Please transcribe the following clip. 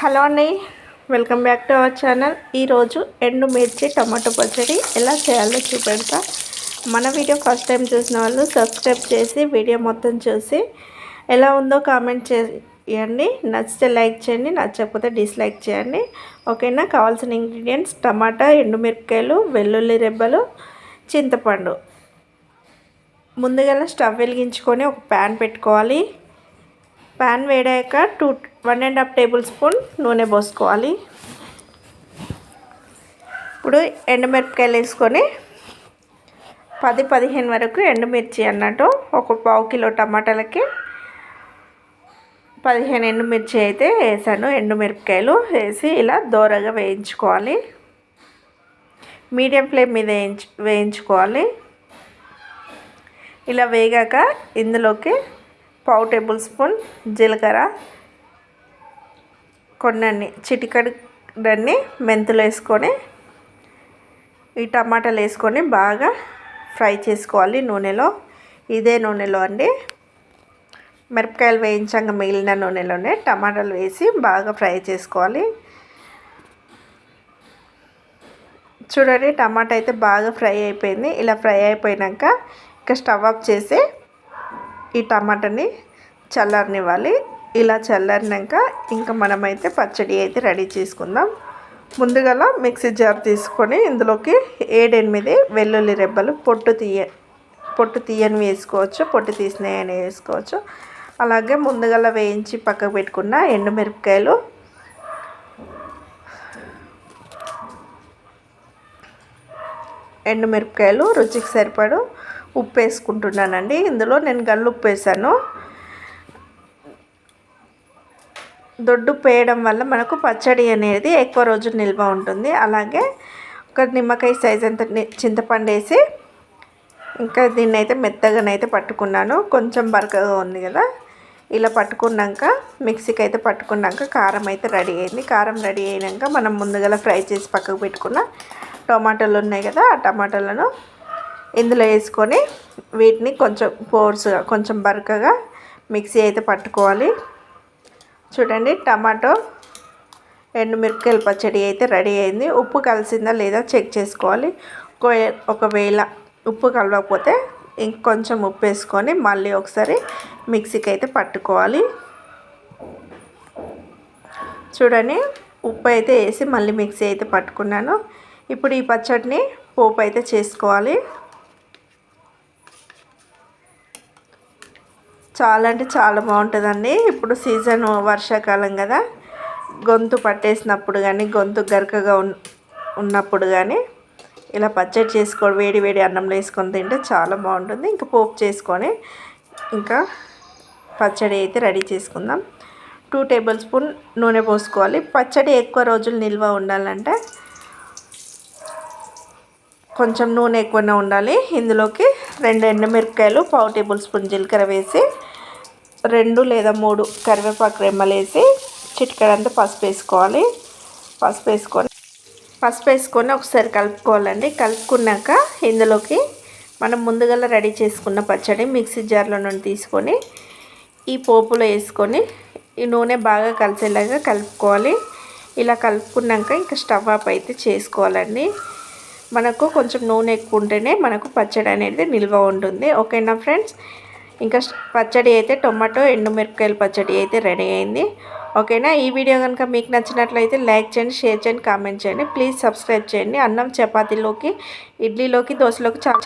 Hello అండి welcome back to our channel. ఈరోజు ఎండు మిర్చి టమాటో పచ్చడి ఎలా చేయాలో చూపెడతా. మన వీడియో ఫస్ట్ టైం చూసిన వాళ్ళు సబ్స్క్రైబ్ చేసి వీడియో మొత్తం చూసి ఎలా ఉందో కామెంట్ చేయండి. నచ్చితే లైక్ చేయండి నచ్చకపోతే డిస్లైక్ చేయండి. ఓకేనా? కావాల్సిన ఇంగ్రీడియంట్స్ టమాటా ఎండుమిరపకాయలు వెల్లుల్లి రెబ్బలు చింతపండు. ముందుగా స్టవ్ వెలిగించుకొని ఒక ప్యాన్ పెట్టుకోవాలి. Pan వేడాక two one and half tablespoon నూనె పోసుకోవాలి. ఇప్పుడు ఎండుమిరపకాయలు వేసుకొని పది పదిహేను వరకు ఎండుమిర్చి అన్నట్టు ఒక పావు కిలో టమాటాలకి పదిహేను ఎండుమిర్చి అయితే వేసాను. ఎండుమిరపకాయలు వేసి ఇలా దోరగా వేయించుకోవాలి. మీడియం ఫ్లేమ్ మీద వేయించు వేయించుకోవాలి. ఇలా వేగాక ఇందులోకి పావు టేబుల్ స్పూన్ జీలకర్ర కొన్ని చిటికడన్ని మెంతులు వేసుకొని ఈ టమాటాలు వేసుకొని బాగా ఫ్రై చేసుకోవాలి నూనెలో. ఇదే నూనెలో అండి. మిరపకాయలు వేయించాక మిగిలిన నూనెలోనే టమాటాలు వేసి బాగా ఫ్రై చేసుకోవాలి. చూడండి టమాటా అయితే బాగా ఫ్రై అయిపోయింది. ఇలా ఫ్రై అయిపోయాక ఇక స్టవ్ ఆఫ్ చేసి ఈ టమాటాని చల్లారనివ్వాలి. ఇలా చల్లారినాక ఇంకా మనమైతే పచ్చడి అయితే రెడీ చేసుకుందాం. ముందుగా మిక్సీ జార్ తీసుకొని ఇందులోకి ఏడెనిమిది వెల్లుల్లి రెబ్బలు పొట్టు తీయ పొట్టు తీయని వేసుకోవచ్చు పొట్టు తీసినాయని వేసుకోవచ్చు. అలాగే ముందుగా వేయించి పక్కకు పెట్టుకున్న ఎండుమిరపకాయలు ఎండుమిరపకాయలు రుచికి సరిపడు ఉప్పు వేసుకుంటున్నానండి. ఇందులో నేను గల్లు ఉప్పు వేసాను. దొడ్డు పేయడం వల్ల మనకు పచ్చడి అనేది ఎక్కువ రోజులు నిల్వ ఉంటుంది. అలాగే ఒక నిమ్మకాయ సైజ్ అంత చింతపండు వేసి ఇంకా దీన్ని అయితే మెత్తగానైతే పట్టుకున్నాను. కొంచెం బరకగా ఉంది కదా. ఇలా పట్టుకున్నాక మిక్సీకి అయితే పట్టుకున్నాక కారం అయితే రెడీ అయింది. కారం రెడీ అయినాక మనం ముందుగా ఫ్రై చేసి పక్కకు పెట్టుకున్న టమాటాలు ఉన్నాయి కదా ఆ టమాటాలను ఇందులో వేసుకొని వీటిని కొంచెం ఫోర్స్గా కొంచెం బరకగా మిక్సీ అయితే పట్టుకోవాలి. చూడండి టమాటో ఎండుమిరపకాయల పచ్చడి అయితే రెడీ అయింది. ఉప్పు కలిసిందా లేదా చెక్ చేసుకోవాలి. ఒకవేళ ఉప్పు కలవకపోతే ఇంకొంచెం ఉప్పు వేసుకొని మళ్ళీ ఒకసారి మిక్సీకి అయితే పట్టుకోవాలి. చూడండి ఉప్పు అయితే వేసి మళ్ళీ మిక్సీ అయితే పట్టుకున్నాను. ఇప్పుడు ఈ పచ్చడిని పోపు అయితే చేసుకోవాలి. చాలా అంటే చాలా బాగుంటుందండి. ఇప్పుడు సీజన్ వర్షాకాలం కదా. గొంతు పట్టేసినప్పుడు కానీ గొంతు గరకగా ఉన్నప్పుడు కానీ ఇలా పచ్చడి చేసుకో వేడి వేడి అన్నంలో వేసుకొని తింటే చాలా బాగుంటుంది. ఇంకా పోపు చేసుకొని ఇంకా పచ్చడి అయితే రెడీ చేసుకుందాం. టూ టేబుల్ స్పూన్ నూనె పోసుకోవాలి. పచ్చడి ఎక్కువ రోజులు నిల్వ ఉండాలంటే కొంచెం నూనె ఎక్కువనే ఉండాలి. ఇందులోకి రెండు ఎండుమిరపకాయలు పావు టేబుల్ స్పూన్ జీలకర్ర వేసి రెండు లేదా మూడు కరివేపాకు రెమ్మలు వేసి చిటికడంతా పసుపు వేసుకోవాలి. పసుపు వేసుకొని పసుపు వేసుకొని ఒకసారి కలుపుకోవాలండి. కలుపుకున్నాక ఇందులోకి మనం ముందుగా రెడీ చేసుకున్న పచ్చడి మిక్సీ జార్లో నుండి తీసుకొని ఈ పోపులో వేసుకొని ఈ నూనె బాగా కలిసేలాగా కలుపుకోవాలి. ఇలా కలుపుకున్నాక ఇంకా స్టవ్ ఆఫ్ అయితే చేసుకోవాలండి. మనకు కొంచెం నూనె ఎక్కువ ఉంటేనే మనకు పచ్చడి అనేది నిల్వ ఉంటుంది. ఓకేనా ఫ్రెండ్స్? ఇంకా పచ్చడి అయితే టొమాటో ఎండుమిరపకాయల పచ్చడి అయితే రెడీ అయింది. ఓకేనా? ఈ వీడియో కనుక మీకు నచ్చినట్లయితే లైక్ చేయండి షేర్ చేయండి కామెంట్ చేయండి. ప్లీజ్ సబ్స్క్రైబ్ చేయండి. అన్నం చపాతీలోకి ఇడ్లీలోకి దోశలోకి చాలా